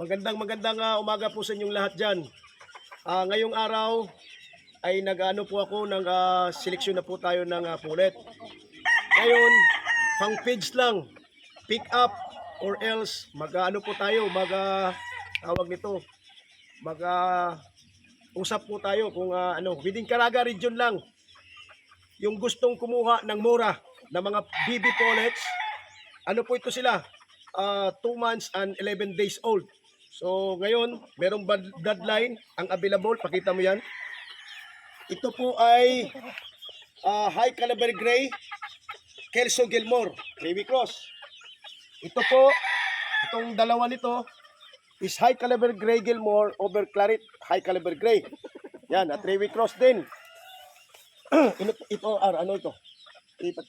Magandang magandang ah, umaga po sa inyong lahat dyan. Ah, ngayong araw ay nag-ano po ako ng ah, seleksyon na po tayo ng uh, pulet. Ngayon, pang page lang, pick up or else mag-ano po tayo, mag ah, tawag nito, mag ah, usap po tayo kung ah, ano, within Caraga region lang. Yung gustong kumuha ng mura ng mga BB pullets, ano po ito sila? 2 months and 11 days old. So ngayon, merong bloodline ang available. Pakita mo yan. Ito po ay ah, High Caliber Gray Kelso Gilmore, Baby Cross. Ito po, itong dalawa nito is High Caliber Gray Gilmore over Claret High Caliber Gray. Yan, at Rawy Cross din. ito, ito ah, ano ito?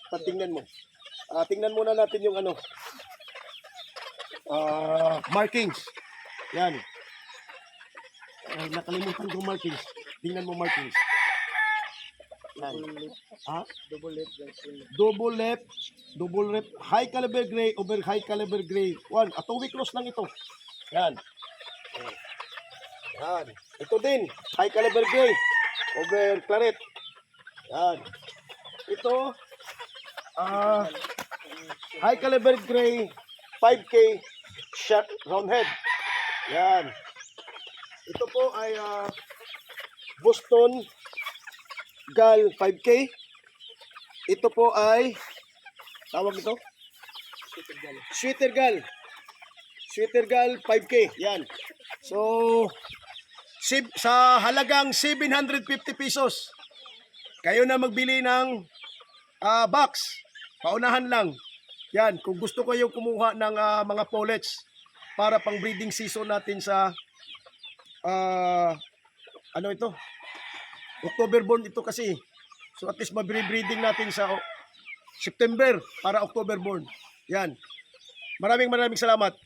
Patingnan mo. Ah, tingnan muna natin yung ano. Ah, markings. Yan. Ay, nakalimutan ko markings. Tingnan mo markings. Yan. Ha? Double left. Double left, double left, high caliber gray over high caliber gray. One, a two week cross lang ito. Yan. Yan. Ito din, high caliber gray over claret. Yan. Ito, ah, high caliber gray 5K shot round head. Yan. Ito po ay ah, Boston Gal 5K. Ito po ay tawag ito? Super gal. Sweeter Gal. Sweeter Gal 5K. Yan. So sib- sa halagang 750 pesos. Kayo na magbili ng ah, box. Paunahan lang. Yan, kung gusto ko yung kumuha ng ah, mga pullets para pang breeding season natin sa ah, ano ito? October born ito kasi. So at least mabri-breeding natin sa September para October born. Yan. Maraming maraming salamat.